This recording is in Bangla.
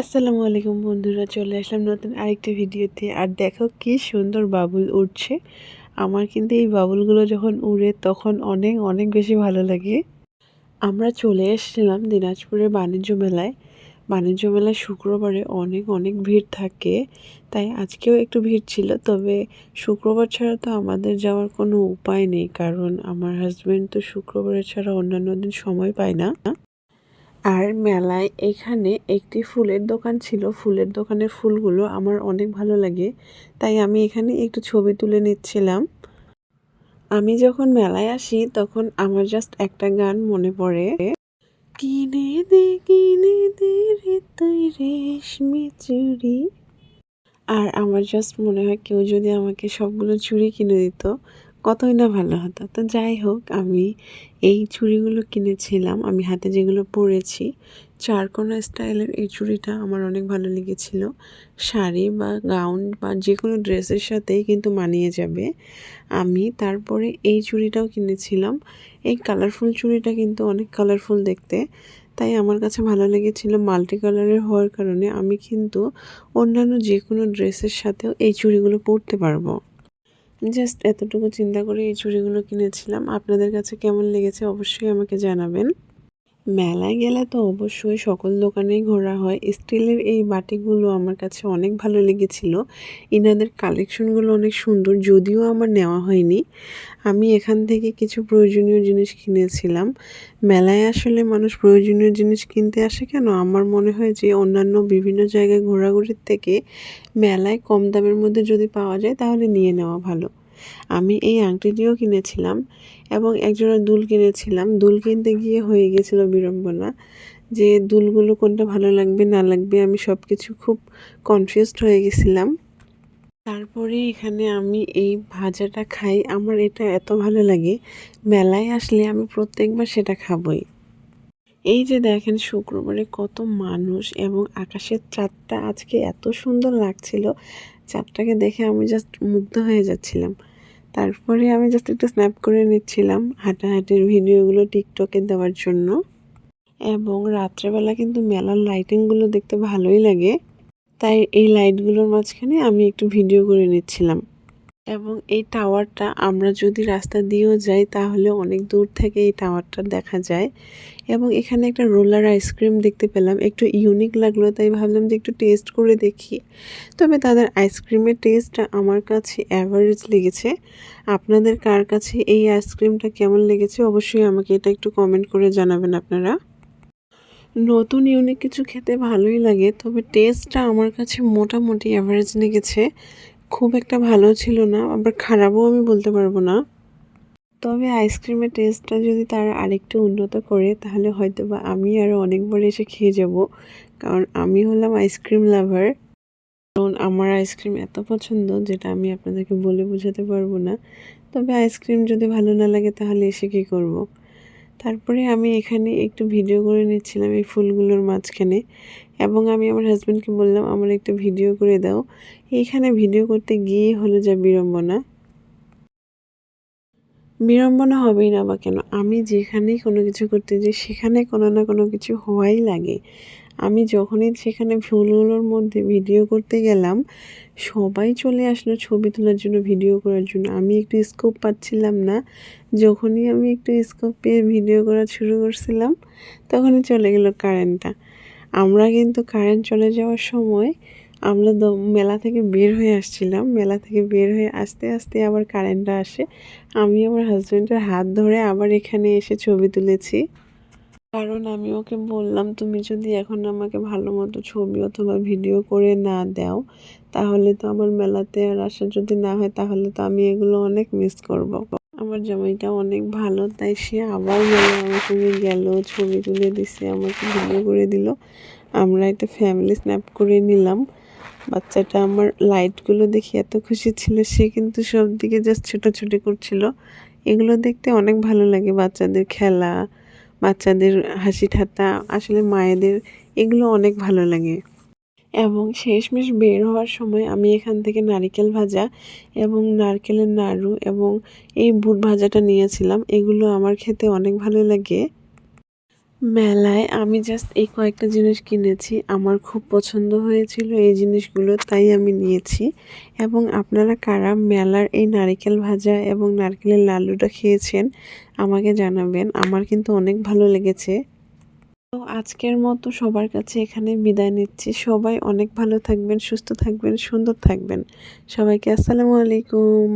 আসসালামু আলাইকুম বন্ধুরা, চলে আসলাম নতুন আরেকটি ভিডিওতে। আর দেখো কি সুন্দর বাবুল উঠছে আমার কিন্তু এই বাবুলগুলো যখন উড়ে তখন অনেক অনেক বেশি ভালো লাগে। আমরা চলে এসেছিলাম দিনাজপুরের বাণিজ্য মেলায়। বাণিজ্য মেলায় শুক্রবারে অনেক অনেক ভিড় থাকে। তাই আজকেও একটু ভিড় ছিল, তবে শুক্রবার ছাড়া তো আমাদের যাওয়ার কোনো উপায় নেই। কারণ আমার হাজব্যান্ড তো শুক্রবারে ছাড়া অন্যান্য দিন সময় পায় না। আর মেলায় এখানে একটি ফুলের দোকান ছিল। ফুলের দোকানের ফুলগুলো আমার অনেক ভালো লাগে, তাই আমি এখানে একটু ছবি তুলে নিচ্ছিলাম। আমি যখন মেলায় আসি, তখন আমার জাস্ট একটা গান মনে পড়ে। কিনে দে কিনে দে রে তুই রেশমি চুড়ি। আর আমার জাস্ট মনে হয় কেউ যদি আমাকে সবগুলো চুড়ি কিনে দিত কতই না ভালো হতো। তো যাই হোক, আমি এই চুড়িগুলো কিনেছিলাম। আমি হাতে যেগুলো পরেছি, চারকোনা স্টাইলের এই চুড়িটা আমার অনেক ভালো লেগেছিল। শাড়ি বা গাউন বা যে কোনো ড্রেসের সাথেই কিন্তু মানিয়ে যাবে। আমি তারপরে এই চুড়িটাও কিনেছিলাম। এই কালারফুল চুড়িটা কিন্তু অনেক কালারফুল দেখতে। তাই আমার কাছে ভালো লেগেছিল মাল্টি কালারের হওয়ার কারণে আমি কিন্তু অন্যান্য যে কোনো ড্রেসের সাথেও এই চুড়িগুলো পরতে পারব। জাস্ট এতটুকু চিন্তা করে এই ছুরিগুলো কিনেছিলাম। আপনাদের কাছে কেমন লেগেছে অবশ্যই আমাকে জানাবেন। মেলায় গেলে তো অবশ্যই সকল দোকানেই ঘোরা হয়। স্টিলের এই বাটিগুলো আমার কাছে অনেক ভালো লেগেছিল। ইনাদের কালেকশনগুলো অনেক সুন্দর, যদিও আমার নেওয়া হয়নি। আমি এখান থেকে কিছু প্রয়োজনীয় জিনিস কিনেছিলাম। মেলায় আসলে মানুষ প্রয়োজনীয় জিনিস কিনতে আসে কেন? আমার মনে হয় যে অন্যান্য বিভিন্ন জায়গায় ঘোরাঘুরির থেকে মেলায় কম দামের মধ্যে যদি পাওয়া যায়, তাহলে নিয়ে নেওয়া ভালো। আমি এই আংটিটিও কিনেছিলাম এবং একজোড়া দুল কিনেছিলাম। দুল কিনতে গিয়ে হয়ে গেছিল বিড়ম্বনা যে দুলগুলো কোনটা ভালো লাগবে, না লাগবে, আমি সব কিছু খুব কনফিউজড হয়ে গেছিলাম। তারপরে এখানে আমি এই ভাজাটা খাই। আমার এটা এত ভালো লাগে, মেলায় আসলে আমি প্রত্যেকবার সেটা খাবই। এই যে দেখেন শুক্রবারে কত মানুষ এবং আকাশের চাঁদটা আজকে এত সুন্দর লাগছিল। চাঁদটাকে দেখে আমি জাস্ট মুগ্ধ হয়ে যাচ্ছিলাম। তারপরে আমি জাস্ট একটু স্ন্যাপ করে নিচ্ছিলাম হাঁটাহাঁটির ভিডিওগুলো টিকটকে দেওয়ার জন্য। এবং রাত্রেবেলা কিন্তু মেলার লাইটিংগুলো দেখতে ভালোই লাগে। তাই এই লাইটগুলোর মাঝখানে আমি একটু ভিডিও করে নিচ্ছিলাম। এবং এই টাওয়ারটা আমরা যদি রাস্তা দিয়েও যাই, তাহলে অনেক দূর থেকে এই টাওয়ারটা দেখা যায়। এবং এখানে একটা রোলার আইসক্রিম দেখতে পেলাম। একটু ইউনিক লাগল, তাই ভাবলাম যে একটু টেস্ট করে দেখি। তবে তাদের আইসক্রিমের টেস্টটা আমার কাছে অ্যাভারেজ লেগেছে। আপনাদের কার কাছে এই আইসক্রিমটা কেমন লেগেছে? অবশ্যই আমাকে এটা একটু কমেন্ট করে জানাবেন আপনারা। নতুন ইউনিক কিছু খেতে ভালোই লাগে, তবে টেস্টটা আমার কাছে মোটামুটি অ্যাভারেজ লেগেছে। খুব একটা ভালো ছিল না, আবার খারাপও আমি বলতে পারব না। তবে আইসক্রিমের টেস্টটা যদি তারা আরেকটু উন্নত করে, তাহলে হয়তো বা আমি আরও অনেকবার এসে খেয়ে যাব, কারণ আমি হলাম আইসক্রিম লাভার। কারণ আমার আইসক্রিম এত পছন্দ যেটা আমি আপনাদেরকে বলে বোঝাতে পারব না। তবে আইসক্রিম যদি ভালো না লাগে, তাহলে এসে কী করব। তারপরে আমি এখানে একটু ভিডিও করে নিচ্ছিলাম এই ফুলগুলোর মাঝখানে এবং আমি আমার হাজব্যান্ডকে বললাম, আমার একটু ভিডিও করে দাও। এইখানে ভিডিও করতে গিয়ে হলো যা বিড়ম্বনা। বিড়ম্বনা হবেই না বা কেন? আমি যেখানেই কোনো কিছু করতে যাই, সেখানে কোনো না কোনো কিছু হওয়াই লাগে। আমি যখনই সেখানে ফুলগুলোর মধ্যে ভিডিও করতে গেলাম, সবাই চলে আসলো ছবি তোলার জন্য ভিডিও করার জন্য। আমি একটু স্কোপ পাচ্ছিলাম না। যখনই আমি একটু স্কোপ পেয়ে ভিডিও করা শুরু করছিলাম, তখনই চলে গেল কারেন্টটা আমরা কিন্তু কারেন্ট চলে যাওয়ার সময় আমরা মেলা থেকে বের হয়ে আসছিলাম। মেলা থেকে বের হয়ে আস্তে আস্তে আবার কারেন্টটা আসে। আমি আমার হাজব্যান্ডের হাত ধরে আবার এখানে এসে ছবি তুলেছি। কারণ আমি ওকে বললাম, তুমি যদি এখন আমাকে ভালো মতো ছবি অথবা ভিডিও করে না দাও, তাহলে তো আমার মেলাতে আর আসা যদি না হয়, তাহলে তো আমি এগুলো অনেক মিস করব। আমার জামাইটা অনেক ভালো, তাই সে আবার মেলা আমার সঙ্গে গেল, ছবি তুলে দিছে, আমাকে ভিডিও করে দিল। আমরা একটা ফ্যামিলি স্ন্যাপ করে নিলাম। বাচ্চাটা আমার লাইটগুলো দেখে এত খুশি ছিল, সে কিন্তু সব দিকে জাস্ট ছোটাছুটি করছিল। এগুলো দেখতে অনেক ভালো লাগে, বাচ্চাদের খেলা বাচ্চাদের হাসি ঠাট্টা আসলে মায়েদের, এগুলো অনেক ভালো লাগে। এবং শেষমেশ বের হওয়ার সময় আমি এখান থেকে নারিকেল ভাজা এবং নারকেলের নাড়ু এবং এই বুট ভাজাটা নিয়েছিলাম। এগুলো আমার খেতে অনেক ভালো লাগে। মেলায় আমি জাস্ট এই কয়েকটা জিনিস কিনেছি। আমার খুব পছন্দ হয়েছিল এই জিনিসগুলো, তাই আমি নিয়েছি। এবং আপনারা কারা মেলার এই নারিকেল ভাজা এবং নারকেলের লাড্ডুটা খেয়েছেন, আমাকে জানাবেন। আমার কিন্তু অনেক ভালো লেগেছে। তো আজকের মতো সবার কাছে এখানে বিদায় নিচ্ছি। সবাই অনেক ভালো থাকবেন, সুস্থ থাকবেন, সুন্দর থাকবেন। সবাইকে আসসালামু আলাইকুম।